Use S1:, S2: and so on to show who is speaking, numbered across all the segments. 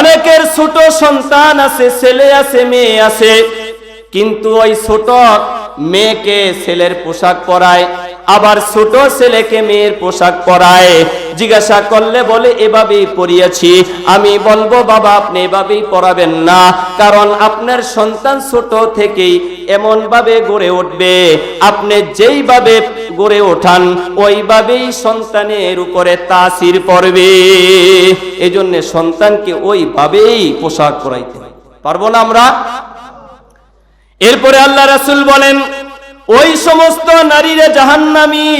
S1: অনেকের ছোট সন্তান আছে, ছেলে আছে, মেয়ে আছে। কিন্তু ওই ছোট মেয়েকে ছেলের পোশাক পরায় আবার ছোট ছেলেকে মেয়ের পোশাক পরায়। জিজ্ঞাসা করলে বলে, এভাবেই পরিয়েছি। আমি বলব, বাবা, আপনি এভাবেই পড়াবেন না। কারণ আপনার সন্তান ছোট থেকেই এমন ভাবে গড়ে উঠবে। আপনি যেইভাবে গড়ে ওঠান, ওইভাবেই সন্তানের উপরে তাসির পড়বে। এই জন্য সন্তানকে ওইভাবেই পোশাক পরাইতে। পারব না আমরা? এরপরে আল্লাহ রাসুল বলেন ওই সমস্ত নারীরা জাহান্নামী,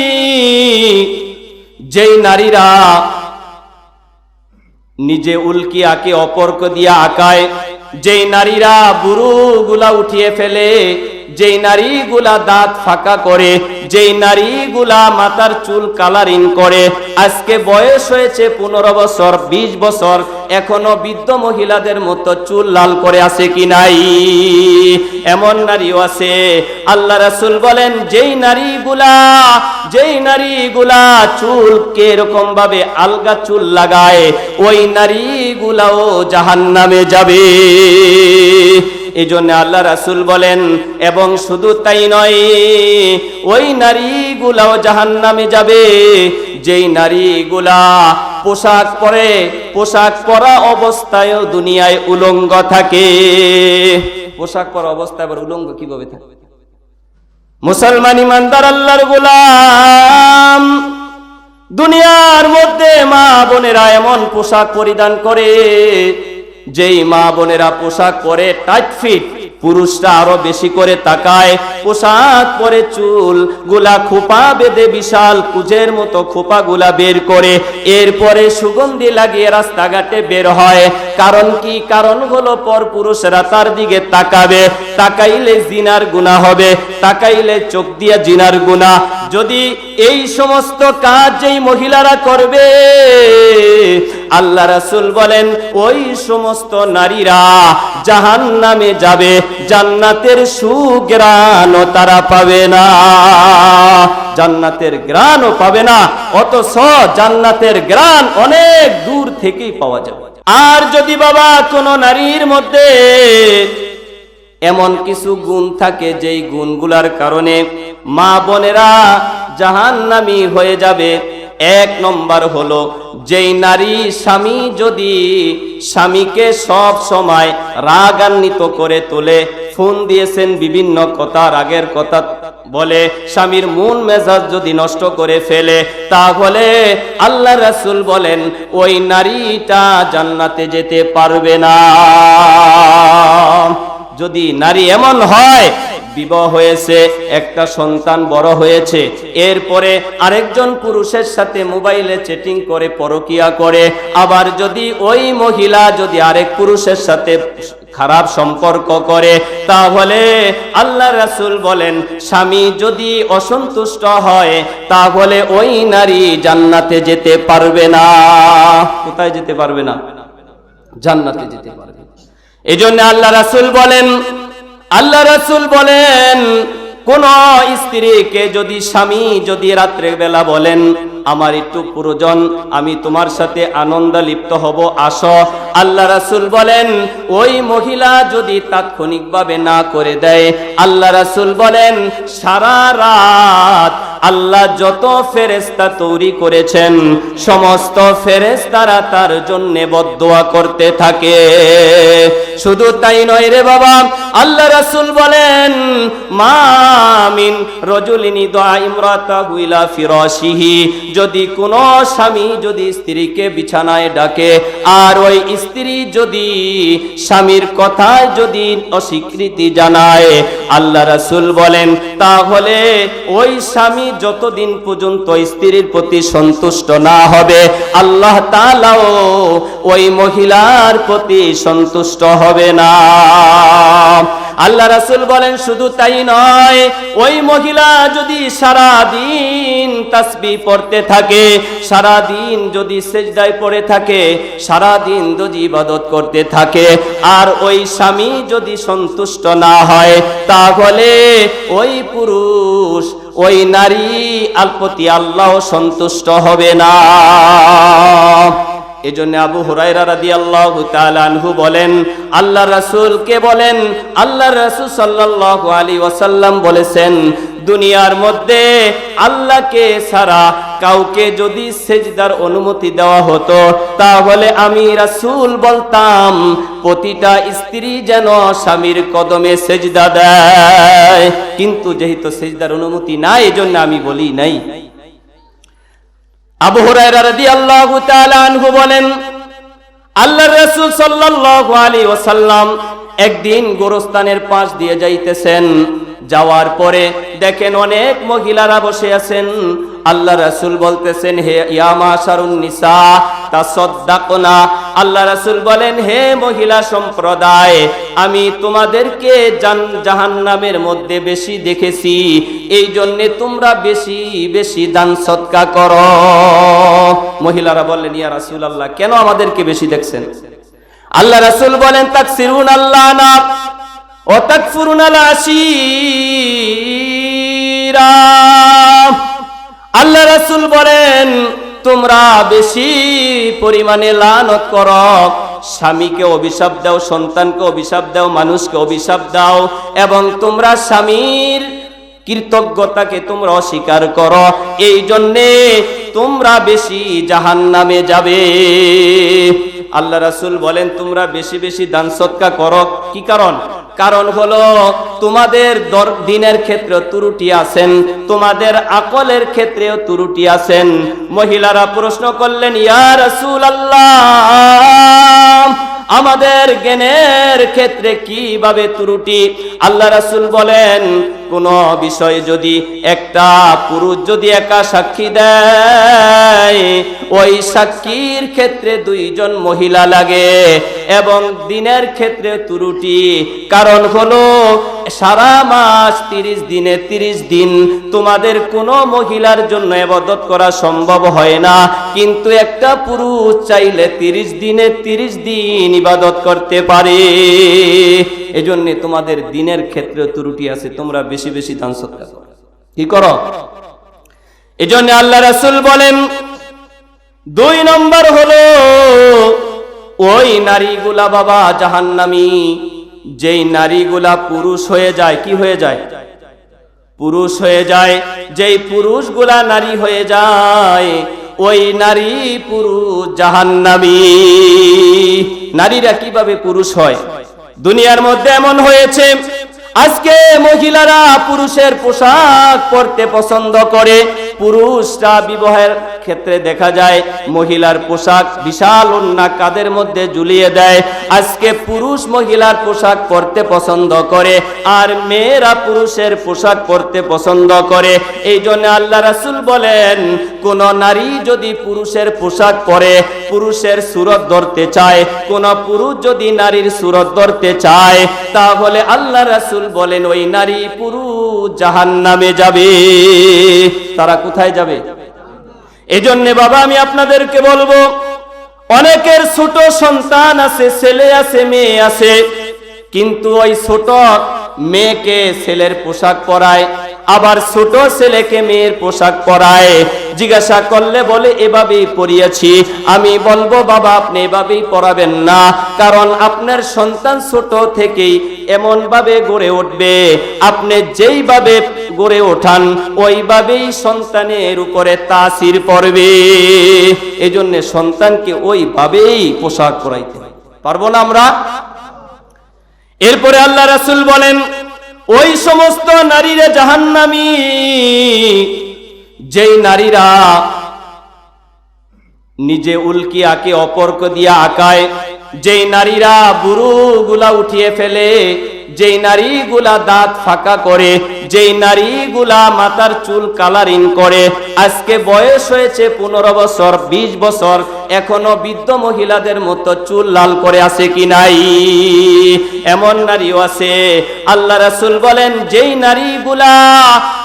S1: যেই নারীরা নিজে উল্কি আঁকে অপরক দিয়া আঁকায়, যেই নারীরা বুড়ুগুলা উঠিয়ে ফেলে যেই নারীগুলা দাঁত ফাঁকা করে, যেই নারীগুলা মাথার চুল কালারিং করে, আজকে বয়স হয়েছে পনেরো বছর ২০ বছর, এখনও বৃদ্ধ মহিলাদের মতো চুল লাল করে আছে কি নাই? এমন নারীও আছে। আল্লাহ রাসুল বলেন, যেই নারীগুলা যেই নারীগুলা চুলকে এরকম ভাবে আলগা চুল লাগায়, ওই নারীগুলাও জাহান্নামে যাবে। এই জন্য আল্লাহ রাসুল বলেন, এবং শুধু তাই নয়, ওই নারীগুলাও জাহান্নামে যাবে। যেই নারীগুলা পোশাক পরে, পোশাক পরা অবস্থায় দুনিয়ায় উলঙ্গ থাকে। পোশাক পরা অবস্থায় আবার উলঙ্গ কীভাবে থাকে? মুসলমান ইমানদার আল্লাহর গোলাম। দুনিয়ার মধ্যে মা বোনেরা এমন পোশাক পরিধান করে যেই মা বোনেরা পোশাক পরে টাইট ফিট পুরুষরা আরও বেশি করে তাকায়। পোশাক পরে চুল, গুলা খোপা বেঁধে বিশাল কুজের মতো খোপা গুলা বের করে। এরপরে সুগন্ধি লাগিয়ে রাস্তাঘাটে বের হয়। কারণ কি? কারণ হলো পর পুরুষরা তার দিকে তাকাবে। তাকাইলে জিনার গুণা হবে, তাকাইলে চোখ দিয়া জিনার গুণা যদি এই সমস্ত কাজ যেই মহিলারা করবে আল্লাহ রাসুল বলেন, ওই সমস্ত নারীরা জাহান নামে যাবে, জান্নাতের সুগ্রাণও তারা পাবে না। জান্নাতের গ্রাণও পাবে না, অথচ জান্নাতের গ্রাণ অনেক দূর থেকেই পাওয়া যাবে। আর যদি বাবা কোন নারীর মধ্যে এমন কিছু গুণ থাকে, যেই গুণগুলার কারণে মা বোনেরা জাহান্নামী হয়ে যাবে এক নম্বর হলো, যেই নারী স্বামী যদি স্বামীকে সব সময় রাগান্বিত করে তোলে, ফোন দিয়েছেন বিভিন্ন কথা, রাগের কথা বলে, স্বামীর মন মেজাজ যদি নষ্ট করে ফেলে, তাহলে আল্লাহ রাসূল বলেন, ওই নারীটা জান্নাতে যেতে পারবে না। যদি নারী এমন হয় বিবাহ হয়েছে, একটা সন্তান বড় হয়েছে। এরপরে আরেকজন পুরুষের সাথে মোবাইলে চেটিং করে, পরকিয়া করে। আবার যদি ওই মহিলা যদি আরেক পুরুষের সাথে খারাপ সম্পর্ক করে, তাহলে আল্লাহ রাসূল বলেন, স্বামী যদি অসন্তুষ্ট হয়, তাহলে ওই নারী জান্নাতে যেতে পারবে না। কোথায় যেতে পারবে না? জান্নাতে যেতে পারবে এই জন্য আল্লাহ রাসূল বলেন আল্লাহ রাসুল বলেন কোন স্ত্রীকে যদি স্বামী যদি রাত্রে বেলা বলেন আমার একটু প্রয়োজন আমি তোমার সাথে আনন্দ লিপ্ত হব, আসো। আল্লাহ রাসূল বলেন, ওই মহিলা যদি তাৎক্ষণিকভাবে না করে দেয়, আল্লাহ রাসুল বলেন, সারা রাত আল্লাহ যত ফেরেস্তা তৈরি করেছেন, সমস্ত ফেরেস্তারা তার জন্য বদোয়া করতে থাকে। শুধু তাই নয় রে বাবা, আল্লাহ রাসুল বলেন মামিন রজুলিনী দোয়া ইমরাতা হুইলা ফিরাশিহি যদি কোন স্বামী যদি স্ত্রীকে বিছানায় ডাকে, আর ওই স্ত্রী যদি স্বামীর কথায় যদি অস্বীকৃতি জানায়, আল্লাহ রাসুল বলেন, তাহলে ওই স্বামী যতদিন পর্যন্ত স্ত্রীর প্রতি সন্তুষ্ট না হবে, আল্লাহ তালাও ওই মহিলার প্রতি সন্তুষ্ট হবে না। আল্লাহ রাসুল বলেন, শুধু তাই নয়, ওই মহিলা যদি সারা দিন তাসবিহ পড়তে থাকে সারা দিন যদি সেজদায় পড়ে থাকে সারা দিন যদি ইবাদত করতে থাকে, আর ওই স্বামী যদি সন্তুষ্ট না হয়, তাহলে ওই পুরুষ, ওই নারী, আল প্রতি আল্লাহ সন্তুষ্ট হবে না। এজন্য আবু হুরায়রা রাদিয়াল্লাহু তাআলা আনহু বলেন, আল্লাহ রাসূলকে বলেন? আল্লাহ রাসূল সাল্লাল্লাহু আলাইহি ওয়াসাল্লাম বলেছেন, দুনিয়ার মধ্যে আল্লাহকে ছাড়া কাউকে যদি সেজদার অনুমতি দেওয়া হতো, তাহলে আমি রাসূল বলতাম, প্রতিটা স্ত্রী যেন স্বামীর কদমে সেজদা দেয়। কিন্তু যেহেতু সেজদার অনুমতি নাই, এজন্য আমি বলি নাই। আল্লাহ বলেন ওয়াসাল্লাম একদিন গোরস্তানের পাশ দিয়ে যাইতেছেন। যাওয়ার পরে দেখেন অনেক মহিলারা বসে আছেন। আল্লাহ রাসূল বলতেছেন, হে ইয়া মাশারুন নিসা, তাসাদদাকনা। আল্লাহ রাসূল বলেন, হে মহিলা সম্প্রদায়, আমি তোমাদেরকে জাহান্নামের মধ্যে বেশি দেখেছি। এই জন্যে তোমরা বেশি বেশি দান সৎকা করো। মহিলারা বললেন, ইয়া রাসূল আল্লাহ কেন আমাদেরকে বেশি দেখছেন? আল্লাহ রাসূল বলেন তাকসিরুন আল্লাহ না আল্লাহ রাসুল বলেন, তোমরা বেশি পরিমাণে লানত কর। স্বামীকে অভিশাপ দাও, সন্তানকে অভিশাপ দাও, মানুষকে অভিশাপ দাও এবং তোমরা স্বামীর কৃতজ্ঞতাকে তোমরা অস্বীকার করো। এই জন্যে তোমরা বেশি জাহান নামে যাবে। আল্লাহ রাসুল বলেন, তোমরা বেশি বেশি দান সৎকা করো। কি কারণ? কারণ হলো, তোমাদের দর- দিনের ক্ষেত্রে ত্রুটি আছেন, তোমাদের আকলের ক্ষেত্রেও ত্রুটি আছেন। মহিলারা প্রশ্ন করলেন, ইয়া রাসূল আল্লাহ আমাদের জ্ঞানের ক্ষেত্রে কীভাবে ত্রুটি? আল্লাহ রাসুল বলেন, কোন বিষয় যদি একটা পুরুষ যদি একা সাক্ষী দেয়, ওই সাক্ষীর ক্ষেত্রে দুইজন মহিলা লাগে এবং দিনের ক্ষেত্রে ত্রুটি। কারণ হলো সারা মাস তিরিশ দিনে তিরিশ দিন তোমাদের কোনো মহিলার জন্য এবাদত করা সম্ভব হয় না। কিন্তু একটা পুরুষ চাইলে তিরিশ দিনে তিরিশ দিন ইবাদত করতে পারে। এজন্য তোমাদের দিনের ক্ষেত্রে ত্রুটি আছে, তোমরা বেশি বেশি দান সৎকার করো। কি করো? এজন্য আল্লাহ রাসূল বলেন, দুই নম্বর হলো, ওই নারীগুলা বাবা জাহান্নামী। যেই নারীগুলা পুরুষ হয়ে যায়, কি হয়ে যায়? পুরুষ হয়ে যায়। যেই পুরুষগুলা নারী হয়ে যায়, ওই নারী পুরুষ জাহান্নামী। নারীরা কীভাবে পুরুষ হয়? দুনিয়ার মধ্যে এমন হয়েছে, আজকে মহিলারা পুরুষের পোশাক পরতে পছন্দ করে। পুরুষরা বিবাহের ক্ষেত্রে দেখা যায় মহিলার পোশাক বিশাল অন্যা কাদের মধ্যে ঝুলিয়ে দেয়। আজকে পুরুষ মহিলার পোশাক পরতে পছন্দ করে আর মেয়েরা পুরুষের পোশাক পরতে পছন্দ করে। এই জন্য আল্লাহ রাসূল বলেন, কোন নারী যদি পুরুষের পোশাক পরে পুরুষের সুরত ধরতে চায়, কোন পুরুষ যদি নারীর সুরত ধরতে চায়, তাহলে আল্লাহ রাসুল বলেন, ওই নারী পুরুষ জাহান্নামে যাবে। তারা কোথায় যাবে? এজন্য বাবা, আমি আপনাদেরকে বলব, অনেকের ছোট সন্তান আছে, ছেলে আছে, মেয়ে আছে, কিন্তু ওই ছোট মেয়েকে ছেলের পোশাক পরায় আবার ছোট ছেলেকে মেয়ের পোশাক পরায়। জিজ্ঞাসা করলে বলে, এভাবেই পরিয়েছি। আমি বলব, বাবা, আপনি এভাবেই পড়াবেন না। কারণ আপনার সন্তান ছোট থেকেই এমন ভাবে গড়ে উঠবে। আপনি যেইভাবে গড়ে ওঠান, ওইভাবেই সন্তানের উপরে তাসির পড়বে। এজন্য সন্তানকে ওইভাবেই পোশাক পরাইতে। পারব না আমরা? এরপরে আল্লাহ রাসুল বলেন ওই সমস্ত নারীরা জাহান্নামী, যেই নারীরা নিজে উল্কি আঁকে অপরক দিয়া আঁকায়, যেই নারীরা বুড়ুগুলা উঠিয়ে ফেলে যেই নারীগুলা দাঁত ফাঁকা করে, যেই নারীগুলা মাথার চুল কালারিং করে, আজকে বয়স হয়েছে পনেরো বছর ২০ বছর, এখনও বৃদ্ধ মহিলাদের মতো চুল লাল করে আছে কি নাই? এমন নারীও আছে। আল্লাহ রাসুল বলেন, যেই নারীগুলা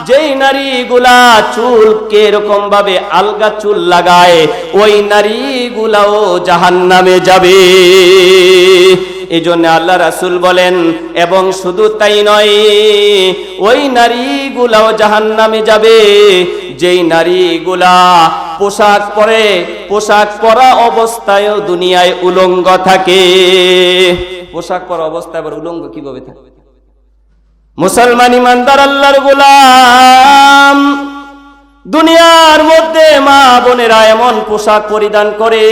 S1: যেই নারীগুলা চুলকে এরকম ভাবে আলগা চুল লাগায়, ওই নারীগুলাও জাহান্নামে যাবে। এই জন্য আল্লাহ রাসুল বলেন, এবং শুধু তাই নয়, ওই নারীগুলাও জাহান নামে যাবে। যেই নারীগুলা পোশাক পরে, পোশাক পরা অবস্থায়ও দুনিয়ায় উলঙ্গ থাকে। পোশাক পরা অবস্থায় আবার উলঙ্গ কীভাবে থাকে? মুসলমান ইমানদার আল্লাহর গোলাম। দুনিয়ার মধ্যে মা বোনেরা এমন পোশাক পরিধান করে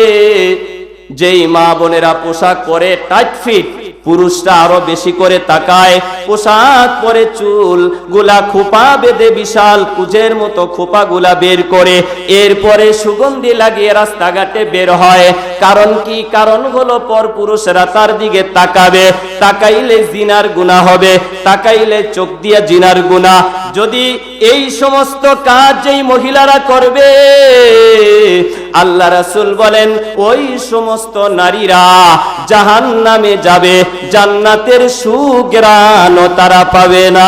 S1: যেই মা বোনেরা পোশাক পরে টাইট ফিট পুরুষরা আরও বেশি করে তাকায়। পোশাক পরে চুল, গুলা খোপা বেঁধে বিশাল কুজের মতো খোপা গুলা বের করে। এরপরে সুগন্ধি লাগিয়ে রাস্তাঘাটে বের হয়। কারণ কি? কারণ হলো পর পুরুষরা তার দিকে তাকাবে। তাকাইলে জিনার গুণা হবে, তাকাইলে চোখ দিয়া জিনার গুণা যদি এই সমস্ত কাজ যেই মহিলারা করবে আল্লাহ রাসুল বলেন, ওই সমস্ত নারীরা জাহান নামে যাবে, জান্নাতের সুগ্রাণও তারা পাবে না।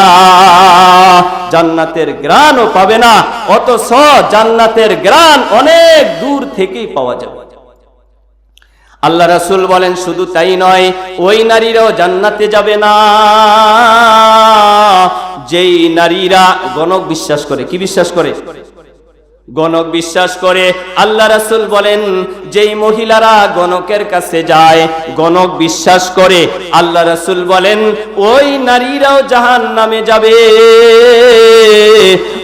S1: জান্নাতের গ্রাণও পাবে না, অথচ জান্নাতের গ্রাণ অনেক দূর থেকেই পাওয়া যাবে। আল্লাহ রাসুল বলেন, শুধু তাই নয়, ওই নারীরাও জান্নাতে যাবে না। যেই নারীরা গণক বিশ্বাস করে, কি বিশ্বাস করে? গণক বিশ্বাস করে, আল্লাহ রাসুল বলেন, যেই মহিলারা গণকের কাছে যায়, গণক বিশ্বাস করে, আল্লাহ রাসুল বলেন, ওই নারীরাও জাহান নামে যাবে।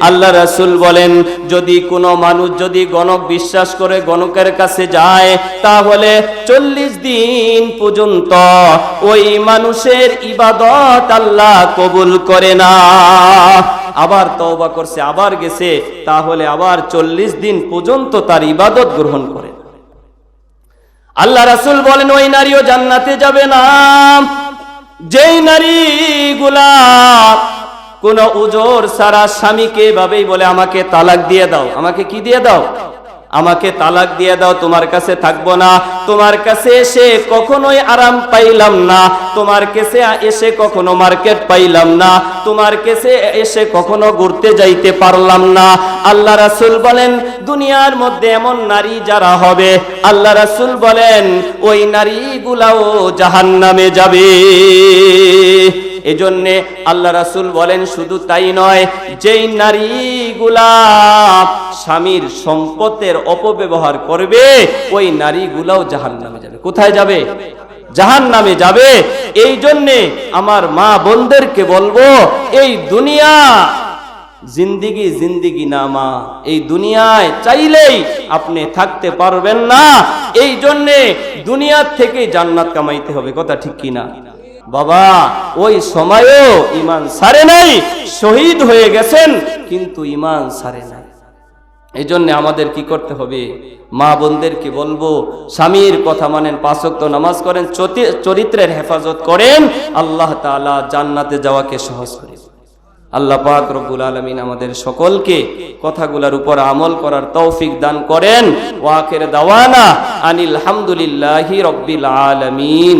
S1: আল্লাহ রাসূল বলেন, যদি কোনো মানুষ যদি গণক বিশ্বাস করে গণকের কাছে যায়, তাহলে চল্লিশ দিন পর্যন্ত ওই মানুষের ইবাদত আল্লাহ কবুল করে না। আবার তওবা করছে, আবার গেছে, তাহলে আবার চল্লিশ দিন পর্যন্ত তার ইবাদত গ্রহণ করে। আল্লাহ রাসুল বলেন, ওই নারীও জান্নাতে যাবে না। যেই নারীগুলা কোন উজোর সারা স্বামীকে ভাবেই বলে, আমাকে তালাক দিয়ে দাও। আমাকে কি দিয়ে দাও? আমাকে তালাক দিয়ে দাও, তোমার কাছে থাকব না। তোমার কাছে এসে কখনোই আরাম পাইলাম না। তোমার কাছে এসে কখনো মার্কেট পাইলাম না। তোমার কাছে এসে কখনো ঘুরতে যাইতে পারলাম না। আল্লাহ রাসুল বলেন, দুনিয়ার মধ্যে এমন নারী যারা হবে, আল্লাহ রাসুল বলেন, ওই নারীগুলাও জাহান্নামে যাবে। এজন্যে আল্লাহ রাসূল বলেন, শুধু তাই নয়, যেই নারীগুলা স্বামীর সম্পদের অপব্যবহার করবে, ওই নারীগুলাও জাহান নামে যাবে। কোথায় যাবে? জাহান নামে যাবে। এই জন্যে আমার মা বোনদেরকে বলব, এই দুনিয়া জিন্দিগি জিন্দিগি না মা, এই দুনিয়ায় চাইলেই আপনি থাকতে পারবেন না। এই জন্যে দুনিয়ার থেকে জান্নাত কামাইতে হবে। কথা ঠিক কিনা? বাবা, ওই সময়ও ইমান সারে নাই, শহীদ হয়ে গেছেন, কিন্তু ইমান সারে নাই। এই জন্য আমাদের কি করতে হবে? মা বোনদেরকে বলব, স্বামীর কথা মানেন পাঁচক্ত নামাজ করেন চরিত্রের হেফাজত করেন, আল্লাহ তাআলা জান্নাতে যাওয়াকে সহজ করে আল্লাহ পাক রব্বুল আলামিন আমাদের সকলকে কথাগুলোর উপর আমল করার তৌফিক দান করেন। ওয়াকের দাওয়ানা আনিল হামদুলিল্লাহি রব্বিল আলামিন।